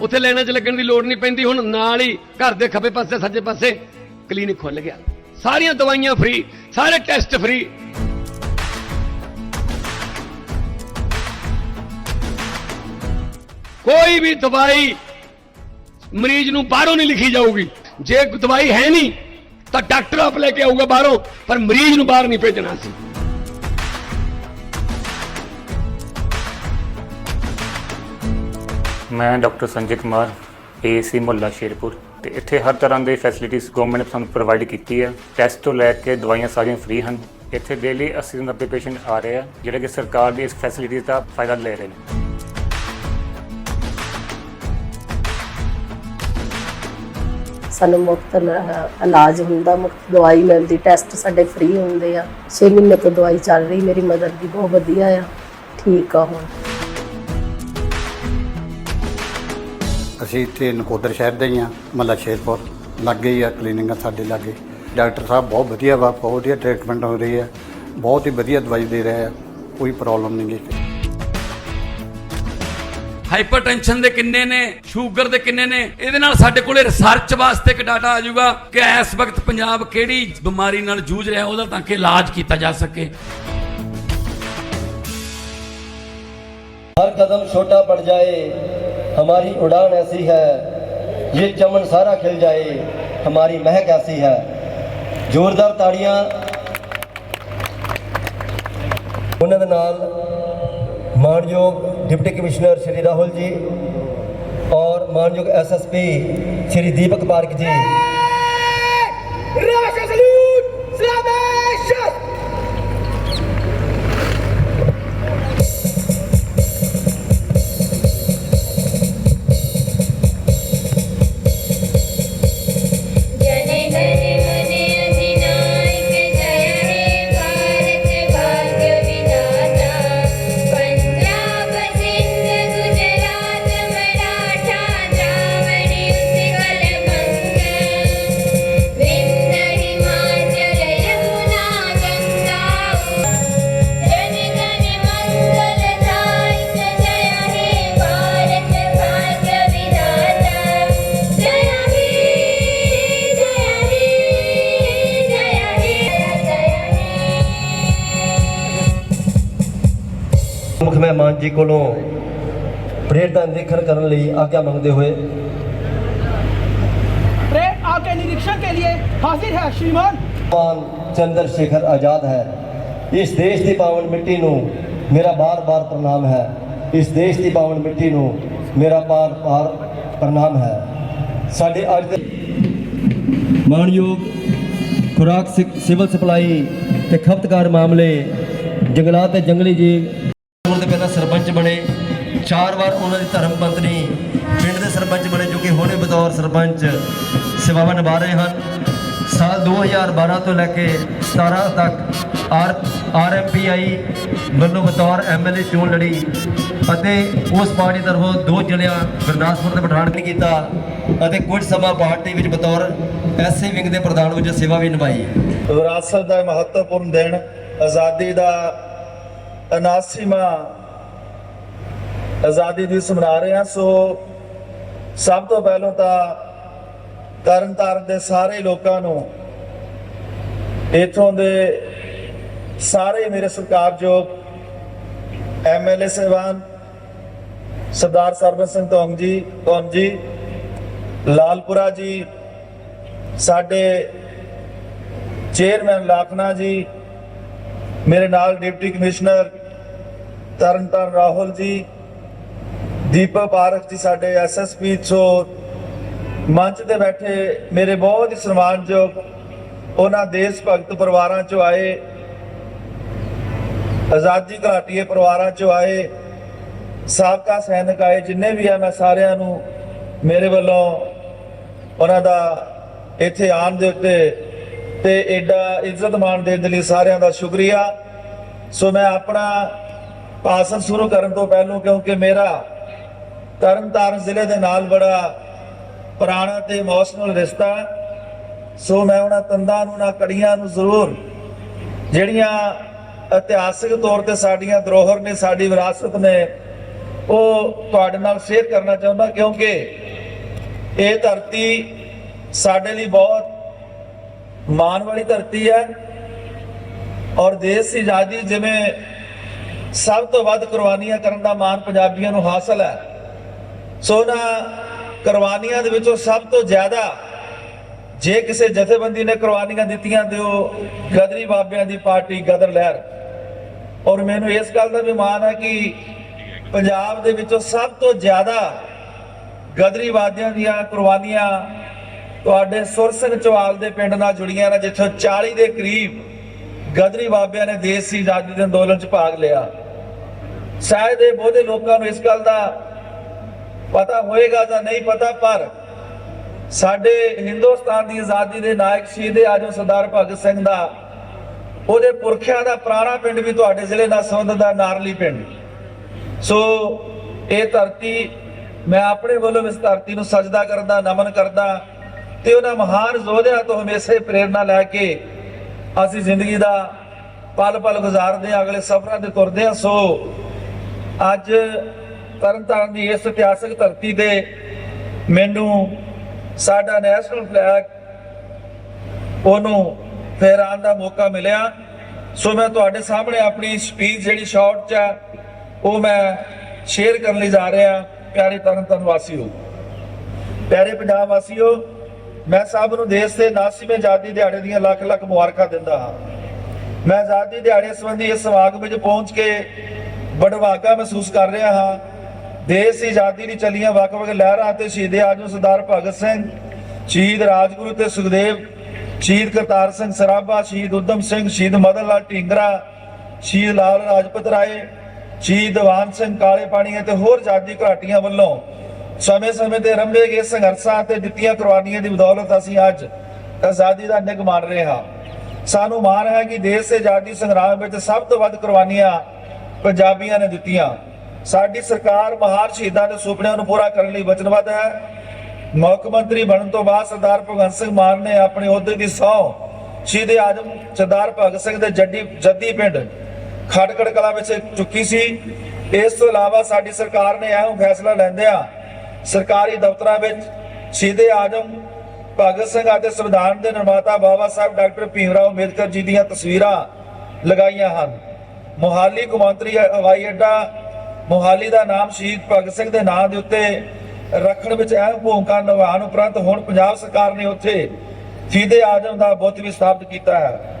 ਉੱਥੇ ਲਾਈਨਾਂ 'ਚ ਲੱਗਣ ਦੀ ਲੋੜ ਨਹੀਂ ਪੈਂਦੀ। ਹੁਣ ਨਾਲ ਹੀ ਘਰ ਦੇ ਖੱਬੇ ਪਾਸੇ, ਸੱਜੇ ਪਾਸੇ ਕਲੀਨਿਕ ਖੁੱਲ ਗਿਆ। ਸਾਰੀਆਂ ਦਵਾਈਆਂ ਫ੍ਰੀ ਸਾਰੇ ਟੈਸਟ ਫ੍ਰੀ ਕੋਈ ਵੀ ਦਵਾਈ ਮਰੀਜ਼ ਨੂੰ ਬਾਹਰੋਂ ਨਹੀਂ ਲਿਖੀ ਜਾਊਗੀ। ਜੇ ਦਵਾਈ ਹੈ ਨਹੀਂ, ਤਾਂ ਡਾਕਟਰ ਆਪ ਲੈ ਕੇ ਆਊਗਾ ਬਾਹਰੋਂ, ਪਰ ਮਰੀਜ਼ ਨੂੰ ਬਾਹਰ ਨਹੀਂ ਭੇਜਣਾ ਸੀ। ਮੈਂ ਡਾਕਟਰ ਸੰਜੇ ਕੁਮਾਰ ਏਸੀ ਮੁਹੱਲਾ ਸ਼ੇਰਪੁਰ ਤੇ ਇੱਥੇ ਹਰ ਤਰ੍ਹਾਂ ਦੇ ਫੈਸਿਲਿਟੀਜ਼ ਗਵਰਨਮੈਂਟ ਨੇ ਸਾਨੂੰ ਪ੍ਰੋਵਾਈਡ ਕੀਤੀ ਹੈ ਟੈਸਟ ਤੋਂ ਲੈ ਕੇ ਦਵਾਈਆਂ ਸਾਰੀਆਂ ਫ੍ਰੀ ਹਨ। ਇੱਥੇ ਡੇਲੀ 80 ਤੋਂ 90 ਪੇਸ਼ੈਂਟ ਆ ਰਹੇ ਆ, ਜਿਹੜੇ ਕਿ ਸਰਕਾਰ ਦੀ ਇਸ ਫੈਸਿਲਿਟੀ ਦਾ ਫਾਇਦਾ ਲੈ ਰਹੇ ਨੇ। ਸਾਨੂੰ ਮੁਫਤ ਇਲਾਜ ਹੁੰਦਾ, ਮੁਫਤ ਦਵਾਈ ਮਿਲਦੀ ਟੈਸਟ ਸਾਡੇ ਫ੍ਰੀ ਹੁੰਦੇ ਆ। 6 ਮਹੀਨੇ ਤੋਂ ਦਵਾਈ ਚੱਲ ਰਹੀ, ਮੇਰੀ ਮਦਰ ਦੀ ਬਹੁਤ ਵਧੀਆ ਆ। ਠੀਕ ਆ ਹੁਣ। ਅਸੀਂ ਇੱਥੇ ਨਕੋਦਰ ਸ਼ਹਿਰ ਦੇ ਹੀ ਆ ਮੱਲਾ ਸ਼ੇਰਪੁਰ। ਲੱਗੇ ਹੀ ਆ ਕਲੀਨਿਕ ਆ ਸਾਡੇ ਲੱਗੇ। ਡਾਕਟਰ ਸਾਹਿਬ ਬਹੁਤ ਵਧੀਆ ਵਾ ਬਹੁਤ ਵਧੀਆ ਟ੍ਰੀਟਮੈਂਟ ਹੋ ਰਹੀ ਹੈ ਬਹੁਤ ਹੀ ਵਧੀਆ ਦਵਾਈ ਦੇ ਰਿਹਾ ਕੋਈ ਪ੍ਰੋਬਲਮ ਨਹੀਂ ਗੀ। ਹਾਈਪਰਟੈਂਸ਼ਨ ਦੇ ਕਿੰਨੇ ਨੇ ਸ਼ੂਗਰ ਦੇ ਕਿੰਨੇ ਨੇ ਇਹਦੇ ਨਾਲ ਸਾਡੇ ਕੋਲੇ ਰਿਸਰਚ ਵਾਸਤੇ ਇੱਕ ਡਾਟਾ ਆ ਜਾਊਗਾ ਕਿ ਇਸ ਵਕਤ ਪੰਜਾਬ ਕਿਹੜੀ ਬਿਮਾਰੀ ਨਾਲ ਜੂਝ ਰਿਹਾ ਉਹਦਾ ਤਾਂ ਕਿ ਇਲਾਜ ਕੀਤਾ ਜਾ ਸਕੇ। ਹਰ ਕਦਮ ਛੋਟਾ ਪੜ ਜਾਏ हमारी उड़ान ऐसी है ये चमन सारा खिल जाए हमारी महक ऐसी है ਜ਼ੋਰਦਾਰ ਤਾੜੀਆਂ ਉਹਨਾਂ ਦੇ ਨਾਲ ਮਾਨਯੋਗ ਡਿਪਟੀ ਕਮਿਸ਼ਨਰ ਸ਼੍ਰੀ ਰਾਹੁਲ ਜੀ ਔਰ ਮਾਨਯੋਗ ਐਸਐਸਪੀ ਸ਼੍ਰੀ ਦੀਪਕ ਪਾਰਕ ਜੀ जने ਮੁੱਖ ਮਹਿਮਾਨ ਜੀ ਕੋਲੋਂ ਪਰੇਡ ਦਾ ਨਿਰੀਖਣ ਕਰਨ ਲਈ ਆਗਿਆ ਮੰਗਦੇ ਹੋਏ परेड आपके निरीक्षण के लिए हाजिर है श्रीमान ਪਾਨ ਚੰਦਰ ਸ਼ੇਖਰ ਆਜ਼ਾਦ ਹੈ ਇਸ ਦੇਸ਼ ਦੀ ਪਾਵਨ ਮਿੱਟੀ ਨੂੰ ਮੇਰਾ ਬਾਰ-ਬਾਰ ਪ੍ਰਣਾਮ ਹੈ ਇਸ ਦੇਸ਼ ਦੀ ਪਾਵਨ ਮਿੱਟੀ ਨੂੰ ਮੇਰਾ ਬਾਰ-ਬਾਰ ਪ੍ਰਣਾਮ ਹੈ ਸਾਡੇ ਅੱਜ ਦੇ ਮਾਨਯੋਗ ਖੁਰਾਕ ਸਿ- ਸਿਵਲ ਸਪਲਾਈ ਤੇ ਖਪਤਕਾਰ ਮਾਮਲੇ ਜੰਗਲਾਤ ਤੇ ਜੰਗਲੀ ਜੀਵ ਦੇ ਪਹਿਲਾਂ ਸਰਪੰਚ ਬਣੇ। ਚਾਰ ਵਾਰ ਉਹਨਾਂ ਦੀ ਧਰਮ ਪਤਨੀ ਪਿੰਡ ਦੇ ਸਰਪੰਚ ਬਣੇ ਜੋ ਕਿ ਹੁਣੇ ਬਤੌਰ ਸਰਪੰਚ ਸੇਵਾਵਾਂ ਨਿਭਾ ਰਹੇ ਹਨ। ਸਾਲ 2012 ਤੋਂ ਲੈ ਕੇ 17 ਤੱਕ ਆਰ ਆਰਐਮਪੀਆਈ ਵੱਲੋਂ ਬਤੌਰ ਐਮਐਲਏ ਚੋਣ ਲੜੀ ਅਤੇ ਉਸ ਪਾਰਟੀ ਤਰਫੋਂ ਦੋ ਜ਼ਿਲ੍ਹਿਆਂ ਗੁਰਦਾਸਪੁਰ ਤੇ ਪਠਾਨਕੋਟ ਕੀਤਾ ਅਤੇ ਕੁਝ ਸਮਾਂ ਪਾਰਟੀ ਵਿੱਚ ਬਤੌਰ ਐਸਏ ਵਿੰਗ ਦੇ ਪ੍ਰਧਾਨ ਵਜੋਂ ਸੇਵਾ ਵੀ ਨਿਭਾਈ। ਵਿਰਾਸਤ ਦਾ ਮਹੱਤਵਪੂਰਨ ਦਿਨ, ਆਜ਼ਾਦੀ ਦਾ 79ਵਾਂ ਆਜ਼ਾਦੀ ਦਿਵਸ ਮਨਾ ਰਹੇ ਹਾਂ। ਸੋ ਸਭ ਤੋਂ ਪਹਿਲਾਂ ਤਾਂ ਤਰਨਤਾਰਨ ਦੇ ਸਾਰੇ ਲੋਕਾਂ ਨੂੰ ਇਥੋਂ ਦੇ ਸਾਰੇ ਮੇਰੇ ਸਤਿਕਾਰਯੋਗ ਐਮਐਲਏ ਸਹਿਬਾਨ ਸਰਦਾਰ ਸਰਬਤ ਸਿੰਘ ਧੌਂਗ ਜੀ ਧੌਨ ਜੀ, ਲਾਲਪੁਰਾ ਜੀ, ਸਾਡੇ ਚੇਅਰਮੈਨ ਲਾਖਨਾ ਜੀ, ਮੇਰੇ ਨਾਲ ਡਿਪਟੀ ਕਮਿਸ਼ਨਰ ਤਰਨਤਾਰਨ ਰਾਹੁਲ ਜੀ ਦੀਪਕ ਪਾਰਖ ਜੀ ਸਾਡੇ ਐਸਐਸਪੀ ਸੋ ਮੰਚ ਤੇ ਬੈਠੇ ਮੇਰੇ ਬਹੁਤ ਹੀ ਸਨਮਾਨਯੋਗ ਉਹਨਾਂ ਦੇਸ਼ ਭਗਤ ਪਰਿਵਾਰਾਂ ਚੋਂ ਆਏ, ਆਜ਼ਾਦੀ ਘਾਟੀਏ ਪਰਿਵਾਰਾਂ ਚੋਂ ਆਏ, ਸਾਬਕਾ ਸੈਨਿਕ ਆਏ, ਜਿੰਨੇ ਵੀ ਆ ਮੈਂ ਸਾਰਿਆਂ ਨੂੰ ਮੇਰੇ ਵੱਲੋਂ ਉਹਨਾਂ ਦਾ ਇੱਥੇ ਆਉਣ ਦੇ ਉੱਤੇ ਤੇ ਐਡਾ ਇੱਜ਼ਤ ਮਾਣ ਦੇਣ ਦੇ ਲਈ ਸਾਰਿਆਂ ਦਾ ਸ਼ੁਕਰੀਆ। ਸੋ ਮੈਂ ਆਪਣਾ ਭਾਸ਼ਣ ਸ਼ੁਰੂ ਕਰਨ ਤੋਂ ਪਹਿਲਾਂ, ਕਿਉਂਕਿ ਮੇਰਾ ਤਰਨਤਾਰਨ ਜ਼ਿਲ੍ਹੇ ਦੇ ਨਾਲ ਬੜਾ ਪੁਰਾਣਾ ਤੇ ਇਮੋਸ਼ਨਲ ਰਿਸ਼ਤਾ ਸੋ ਮੈਂ ਉਹਨਾਂ ਤੰਦਾਂ ਨੂੰ ਨਾ ਕੜੀਆਂ ਨੂੰ ਜ਼ਰੂਰ, ਜਿਹੜੀਆਂ ਇਤਿਹਾਸਿਕ ਤੌਰ ਤੇ ਸਾਡੀਆਂ ਧਰੋਹਰ ਨੇ, ਸਾਡੀ ਵਿਰਾਸਤ ਨੇ, ਉਹ ਤੁਹਾਡੇ ਨਾਲ ਸ਼ੇਅਰ ਕਰਨਾ ਚਾਹੁੰਦਾ, ਕਿਉਂਕਿ ਇਹ ਧਰਤੀ ਸਾਡੇ ਲਈ ਬਹੁਤ ਮਾਣ ਵਾਲੀ ਧਰਤੀ ਹੈ ਔਰ ਦੇਸ਼ ਦੀ ਆਜ਼ਾਦੀ ਜਿਵੇਂ ਸਭ ਤੋਂ ਵੱਧ ਕੁਰਬਾਨੀਆਂ ਕਰਨ ਦਾ ਮਾਣ ਪੰਜਾਬੀਆਂ ਨੂੰ ਹਾਸਲ ਹੈ। ਸੋ ਨਾ ਕੁਰਬਾਨੀਆਂ ਦੇ ਵਿੱਚੋਂ ਸਭ ਤੋਂ ਜ਼ਿਆਦਾ ਜੇ ਕਿਸੇ ਜਥੇਬੰਦੀ ਨੇ ਕੁਰਬਾਨੀਆਂ ਦਿੱਤੀਆਂ ਤੇ ਉਹ ਗਦਰੀ ਬਾਬਿਆਂ ਦੀ ਪਾਰਟੀ ਗਦਰ ਲਹਿਰ। ਔਰ ਮੈਨੂੰ ਇਸ ਗੱਲ ਦਾ ਵੀ ਮਾਣ ਹੈ ਕਿ ਪੰਜਾਬ ਦੇ ਵਿੱਚੋਂ ਸਭ ਤੋਂ ਜ਼ਿਆਦਾ ਗਦਰੀ ਵਾਦੀਆਂ ਦੀਆਂ ਕੁਰਬਾਨੀਆਂ ਤੁਹਾਡੇ ਸੁਰ ਸਿੰਘ ਚੌਹਾਲ ਦੇ ਪਿੰਡ ਨਾਲ ਜੁੜੀਆਂ ਨੇ, ਜਿੱਥੋਂ 40 ਦੇ ਕਰੀਬ ਗਦਰੀ ਬਾਬਿਆਂ ਨੇ ਦੇਸ਼ ਦੀ ਆਜ਼ਾਦੀ ਦੇ ਅੰਦੋਲਨ 'ਚ ਭਾਗ ਲਿਆ। ਸ਼ਾਇਦ ਇਹ ਬਹੁਤੇ ਲੋਕਾਂ ਨੂੰ ਇਸ ਗੱਲ ਦਾ ਪਤਾ ਹੋਏਗਾ ਜਾਂ ਨਹੀਂ ਪਤਾ, ਪਰ ਸਾਡੇ ਹਿੰਦੁਸਤਾਨ ਦੀ ਆਜ਼ਾਦੀ ਦੇ ਨਾਇਕ ਸ਼ਹੀਦ ਆਜਮ ਸਰਦਾਰ ਭਗਤ ਸਿੰਘ ਦਾ, ਉਹਦੇ ਪੁਰਖਿਆਂ ਦਾ ਪੁਰਾਣਾ ਪਿੰਡ ਵੀ ਤੁਹਾਡੇ ਜ਼ਿਲ੍ਹੇ ਨਾਲ ਸੰਬੰਧ ਦਾ ਨਾਰਲੀ ਪਿੰਡ। ਸੋ ਇਹ ਧਰਤੀ ਮੈਂ ਆਪਣੇ ਵੱਲੋਂ ਇਸ ਧਰਤੀ ਨੂੰ ਸਜਦਾ ਕਰਦਾ ਨਮਨ ਕਰਦਾ ਤੇ ਉਹਨਾਂ ਮਹਾਨ ਯੋਧਿਆਂ ਤੋਂ ਹਮੇਸ਼ਾ ਹੀ ਪ੍ਰੇਰਣਾ ਲੈ ਕੇ ਅਸੀਂ ਜ਼ਿੰਦਗੀ ਦਾ ਪਲ ਪਲ ਗੁਜ਼ਾਰਦੇ ਹਾਂ, ਅਗਲੇ ਸਫ਼ਰਾਂ ਤੇ ਤੁਰਦੇ ਹਾਂ। ਸੋ ਅੱਜ ਤਰਨਤਾਰਨ ਦੀ ਇਸ ਇਤਿਹਾਸਕ ਧਰਤੀ ਤੇ ਮੈਨੂੰ ਸਾਡਾ ਨੈਸ਼ਨਲ ਫਲੈਗ ਉਹਨੂੰ ਫਹਿਰਾਨ ਦਾ ਮੌਕਾ ਮਿਲਿਆ। ਸੋ ਮੈਂ ਤੁਹਾਡੇ ਸਾਹਮਣੇ ਆਪਣੀ ਸਪੀਚ ਜਿਹੜੀ ਸ਼ਾਰਟ ਚ ਹੈ ਉਹ ਮੈਂ ਸ਼ੇਅਰ ਕਰਨ ਲਈ ਜਾ ਰਿਹਾ। ਪਿਆਰੇ ਤਰਨਤਾਰਨ ਵਾਸੀਓ, ਪਿਆਰੇ ਪੰਜਾਬ ਵਾਸੀਓ, ਮੈਂ ਸਭ ਨੂੰ ਦੇਸ਼ ਦੇ 79ਵੇਂ ਆਜ਼ਾਦੀ ਦਿਹਾੜੇ ਦੀਆਂ ਲੱਖ ਲੱਖ ਮੁਬਾਰਕਾਂ ਦਿੰਦਾ ਹਾਂ। ਮੈਂ ਆਜ਼ਾਦੀ ਦਿਹਾੜੇ ਸੰਬੰਧੀ ਇਸ ਸਮਾਗਮ ਵਿੱਚ ਪਹੁੰਚ ਕੇ ਬੜਵਾਗਾ ਮਹਿਸੂਸ ਕਰ ਰਿਹਾ ਹਾਂ। ਦੇਸ਼ ਦੀ ਆਜ਼ਾਦੀ ਲਈ ਚੱਲੀਆਂ ਵੱਖ-ਵੱਖ ਲਹਿਰਾਂ ਅਤੇ ਸ਼ਹੀਦੇ ਆਜਮ ਸਰਦਾਰ ਭਗਤ ਸਿੰਘ, ਸ਼ਹੀਦ ਰਾਜਗੁਰੂ ਤੇ ਸੁਖਦੇਵ, ਸ਼ਹੀਦ ਕਰਤਾਰ ਸਿੰਘ ਸਰਾਭਾ, ਸ਼ਹੀਦ ਉਦਮ ਸਿੰਘ, ਸ਼ਹੀਦ ਮਦਨ ਲਾਲ ਢੀਂਗਰਾ, ਸ਼ਹੀਦ ਲਾਲ ਰਾਜਪਤ ਰਾਏ, ਸ਼ਹੀਦ ਦੀਵਾਨ ਸਿੰਘ ਕਾਲੇ ਪਾਣੀ ਅਤੇ ਹੋਰ ਆਜ਼ਾਦੀ ਘਾਟੀਆਂ ਵੱਲੋਂ ਸਮੇਂ-ਸਮੇਂ ਤੇ ਰੰਭੇ ਗਏ ਸੰਘਰਸ਼ਾਂ ਤੇ ਦਿੱਤੀਆਂ ਕੁਰਬਾਨੀਆਂ ਦੀ ਬਦੌਲਤ ਅਸੀਂ ਅੱਜ ਆਜ਼ਾਦੀ ਦਾ ਨਿੱਘ ਮਾਣ ਰਹੇ ਹਾਂ। ਸਾਨੂੰ ਮਾਣ ਹੈ ਕਿ ਦੇਸ਼ ਦੇ ਆਜ਼ਾਦੀ ਸੰਗਰਾਮ ਵਿੱਚ ਸਭ ਤੋਂ ਵੱਧ ਕੁਰਬਾਨੀਆਂ ਪੰਜਾਬੀਆਂ ਨੇ ਦਿੱਤੀਆਂ। ਸਾਡੀ ਸਰਕਾਰ ਮਹਾਰ ਸ਼ਹੀਦਾਂ ਦੇ ਸੁਪਨਿਆਂ ਨੂੰ ਪੂਰਾ ਕਰਨ ਲਈ ਵਚਨਬੱਧ ਹੈ। ਮੁੱਖ ਮੰਤਰੀ ਬਣਨ ਤੋਂ ਬਾਅਦ ਸਰਦਾਰ ਭਗਵੰਤ ਸਿੰਘ ਮਾਨ ਨੇ ਆਪਣੇ ਅਹੁਦੇ ਦੀ ਸਹੁੰ ਸ਼ਹੀਦ ਆਜਮ ਸਰਦਾਰ ਭਗਤ ਸਿੰਘ ਦੇ ਜੱਦੀ ਜੱਦੀ ਪਿੰਡ ਖੜਕੜ ਕਲਾ ਵਿੱਚ ਚੁੱਕੀ ਸੀ। ਇਸ ਤੋਂ ਇਲਾਵਾ ਸਾਡੀ ਸਰਕਾਰ ਨੇ ਅਹਿਮ ਫੈਸਲਾ ਲੈਂਦਿਆਂ ਸਰਕਾਰੀ ਦਫ਼ਤਰਾਂ ਵਿੱਚ ਸ਼ਹੀਦ ਆਜਮ ਭਗਤ ਸਿੰਘ ਅਤੇ ਸੰਵਿਧਾਨ ਦੇ ਨਿਰਮਾਤਾ ਬਾਬਾ ਸਾਹਿਬ ਡਾਕਟਰ ਭੀਮ ਰਾਓ ਅੰਬੇਦਕਰ ਜੀ ਦੀਆਂ ਤਸਵੀਰਾਂ ਲਗਾਈਆਂ ਹਨ। ਮੋਹਾਲੀ ਕੌਮਾਂਤਰੀ ਹਵਾਈ ਅੱਡਾ ਮੋਹਾਲੀ ਦਾ ਨਾਮ ਸ਼ਹੀਦ ਭਗਤ ਸਿੰਘ ਦੇ ਨਾਂ ਦੇ ਉੱਤੇ ਰੱਖਣ ਵਿੱਚ ਅਹਿਮ ਭੂਮਿਕਾ ਨਿਭਾਉਣ ਉਪਰੰਤ ਹੁਣ ਪੰਜਾਬ ਸਰਕਾਰ ਨੇ ਉੱਥੇ ਸ਼ਹੀਦ ਆਜਮ ਦਾ ਬੁੱਤ ਵੀ ਸਥਾਪਿਤ ਕੀਤਾ ਹੈ।